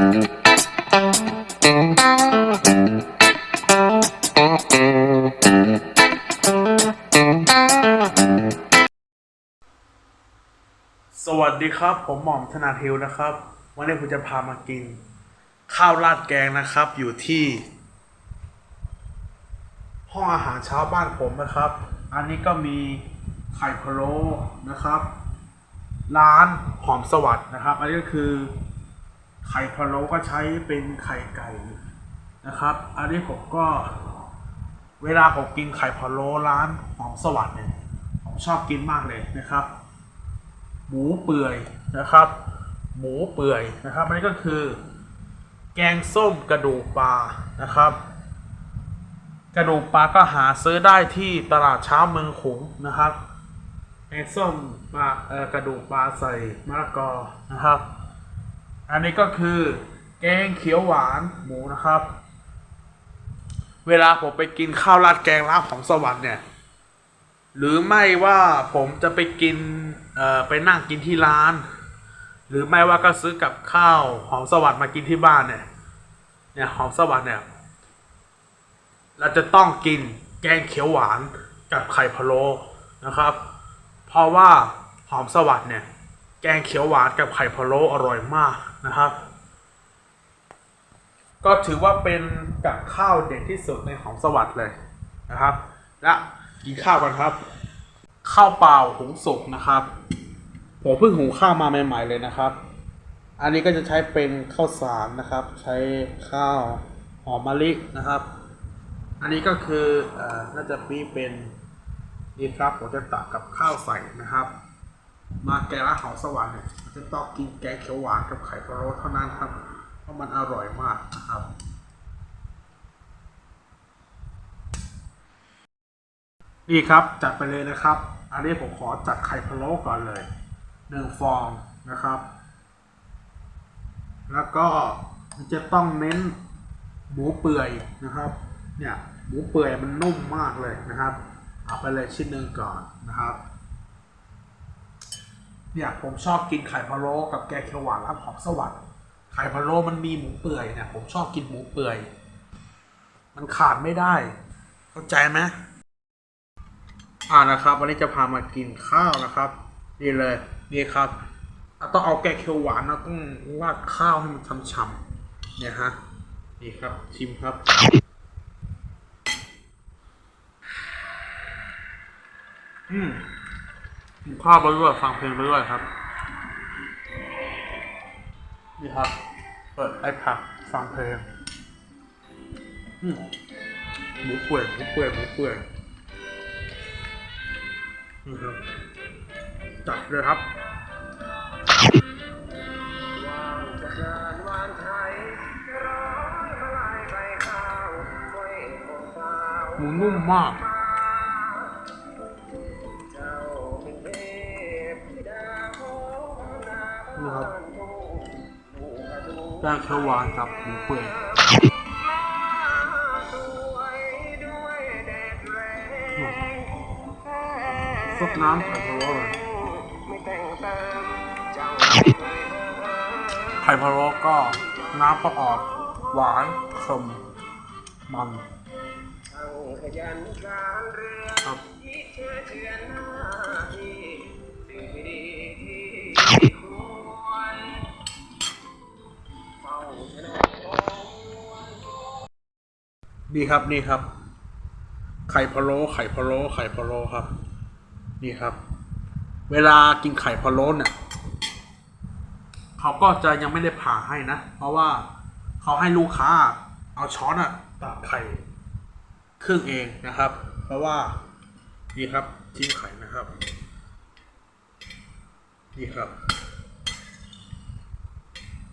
สวัสดีครับ ผมหม่อมธนาทิวนะครับ วันนี้ผมจะพามากิน ข้าวราดแกงนะครับ อยู่ที่ ห้องอาหารเช้าบ้านผมนะครับ อันนี้ก็มีไข่พะโล้นะครับ ร้านหอมสวัสด์นะครับ อันนี้ก็คือ ไข่พะโล้ก็ใช้เป็นไข่ไก่นะครับ อันนี้ผมก็ เวลาผมกินไข่พะโล้ร้านหอมสวัสด์เนี่ยผมชอบกินมากเลยนะครับ หมูเปื่อยนะครับ หมูเปื่อยนะครับอันนี้ก็คือ แกงส้มกระดูกปลานะครับ กระดูกปลาก็หาซื้อได้ที่ตลาดเช้าเมืองขลุงนะครับแกงส้มปลาเออกระดูกปลาใส่มะละกอนะครับ อันนี้ก็คือแกงเขียวหวานหมูนะครับ เวลาผมไปกินข้าวราดแกงรานของสวรรค์เนี่ย หรือไม่ว่าผมจะไปกินเอ่อไปนั่งกินที่ร้าน หรือไม่ว่าก็ซื้อกับข้าวหอมสวัสด์มากินที่บ้านเนี่ย เนี่ยหอมสวัสด์เนี่ย เราจะต้องกินแกงเขียวหวานกับไข่พะโล้นะครับ เพราะว่าหอมสวัสด์เนี่ย แกงเขียวหวานกับไข่พะโล้อร่อยมากนะครับ ก็ถือว่าเป็นกับข้าวเด็ดที่สุดในหอมสวัสด์เลยนะครับ และกินข้าวกันครับ ข้าวเปล่าหุงสุกนะครับผมเพิ่งหุงข้าวมาใหม่ ๆ เลยนะครับ อันนี้ก็จะใช้เป็นข้าวสารนะครับ ใช้ข้าวหอมมะลินะครับ อันนี้ก็คือเอ่อน่าจะมีเป็นนี่ครับผมจะตักกับข้าวใส่นะครับ มาแกงละหอมสวรรค์เนี่ยจะต้องกินแกงเขียวหวานกับไข่พะโล้เท่านั้นครับ เพราะมันอร่อยมากนะครับนี่ครับจัดไปเลยนะครับ อันนี้ผมขอจัดไข่พะโล้ก่อนเลยหนึ่งฟองนะครับ แล้วก็มันจะต้องเน้นหมูเปื่อยนะครับ เนี่ยหมูเปื่อยมันนุ่มมากเลยนะครับ เอาไปเลยชิ้นหนึ่งก่อนนะครับ เนี่ยผมชอบกินไข่พะโล้กับแกงเขียวหวานร้านหอมสวัสด์ไข่พะโล้มันมีหมูเปื่อยเนี่ยผมชอบกินหมูเปื่อย มันขาดไม่ได้ เข้าใจไหมอ่านะครับ วันนี้จะพามากินข้าวนะครับ นี่เลยนี่ครับต้องเอาแกงเขียวหวานนะต้องราดข้าวให้มันฉ่ำๆเนี่ยฮะนี่ครับ ชิมครับอืม กินข้าวไปด้วยฟังเพลงไปด้วยครับนี่ครับ เปิดไอพักฟังเพลงหมูเปื่อยหมูเปื่อยหมูเปื่อยนี่ครับจัดเลยครับหมูนุ่มมาก นี่ครับแป้งเขียวหวานกับหมูเปื่อยอืมซดน้ำไข่พะโล้เลยไข่พะโล้ก็น้ำก็ออกหวานเค็มมันครับ นี่ครับนี่ครับ ไข่พะโล้ไข่พะโล้ไข่พะโล้ครับ นี่ครับ เวลากินไข่พะโล้เนี่ยเขาก็จะยังไม่ได้ผ่าให้นะ เพราะว่าเขาให้ลูกค้า เอาช้อนอะตักไข่ครึ่งเองนะครับ เพราะว่านี่ครับจิ้มไข่นะครับนี่ครับ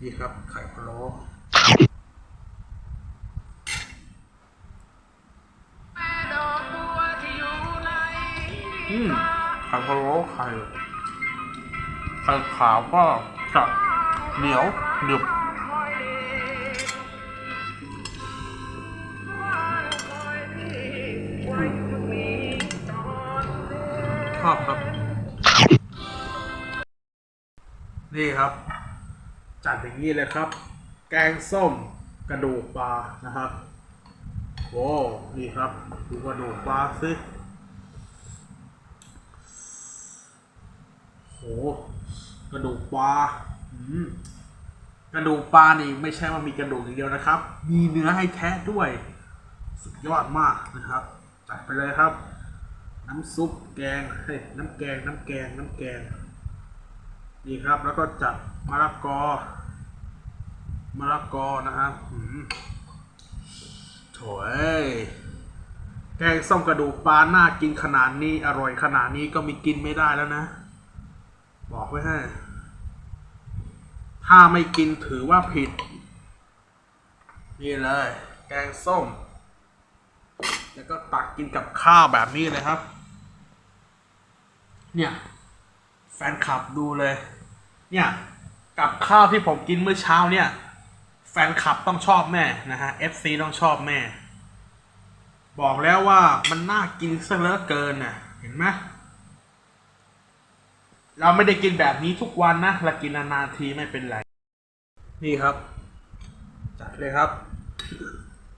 นี่ครับไข่พะโล้ ไข่พะโล้ไข่ไข่ขาวก็จะเหนียวหนึบชอบครับ นี่ครับ จัดอย่างนี้เลยครับ แกงส้มกระดูกปลานะครับโอ้นี่ครับ ดูกระดูกปลาสิโห กระดูกปลากระดูกปลานี่ไม่ใช่ว่ามีกระดูกอย่างเดียวนะครับ มีเนื้อให้แทะด้วย สุดยอดมากนะครับ จัดไปเลยครับ น้ำซุปแกงเฮ้ยน้ำแกง น้ำแกง น้ำแกง นี่ครับ แล้วก็จัดมะละกอ มะละกอนะครับหืมโถยแกงส้มกระดูกปลาน่ากินขนาดนี้ อร่อยขนาดนี้ก็มีกินไม่ได้แล้วนะ บอกไว้ให้ ถ้าไม่กินถือว่าผิด นี่เลย แกงส้ม แล้วก็ตักกินกับข้าวแบบนี้เลยครับ เนี่ย แฟนคลับดูเลย เนี่ยกับข้าวที่ผมกินเมื่อเช้าเนี่ย แฟนคลับต้องชอบแม่นะฮะ FC ต้องชอบแม่ บอกแล้วว่ามันน่ากินซะเหลือเกินน่ะเห็นไหม เราไม่ได้กินแบบนี้ทุกวันนะเรากินนานๆทีไม่เป็นไร นี่ครับ จัดเลยครับ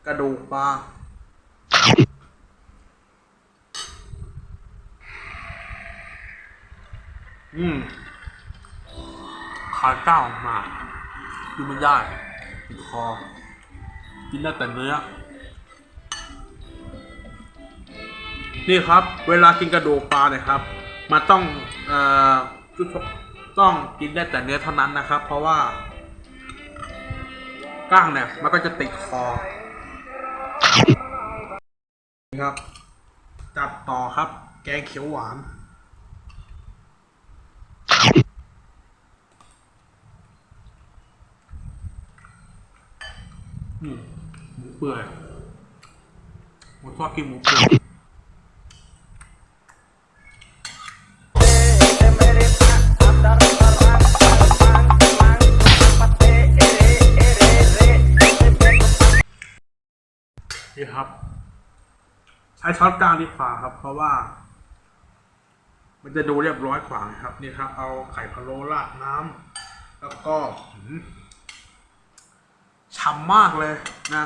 กระดูกปลาอืมขาเก้ามากินไม่ได้ติดคอ กินได้แต่เนื้อ นี่ครับ เวลากินกระดูกปลาเนี่ยครับ มันต้องเอ่อต้องกินได้แต่เนื้อเท่านั้นนะครับ เพราะว่าก้างเนี่ยมันก็จะติดคอครับ จับต่อครับ แกงเขียวหวานอืมหมูเปื่อยผมชอบกินหมูเปื่อย ใช้ช้อนกลางดีกว่าครับ เพราะว่า มันจะดูเรียบร้อยกว่าครับ นี่ครับ เอาไข่พะโล้ราดน้ำแล้วก็ฉ่ำมากเลยนะ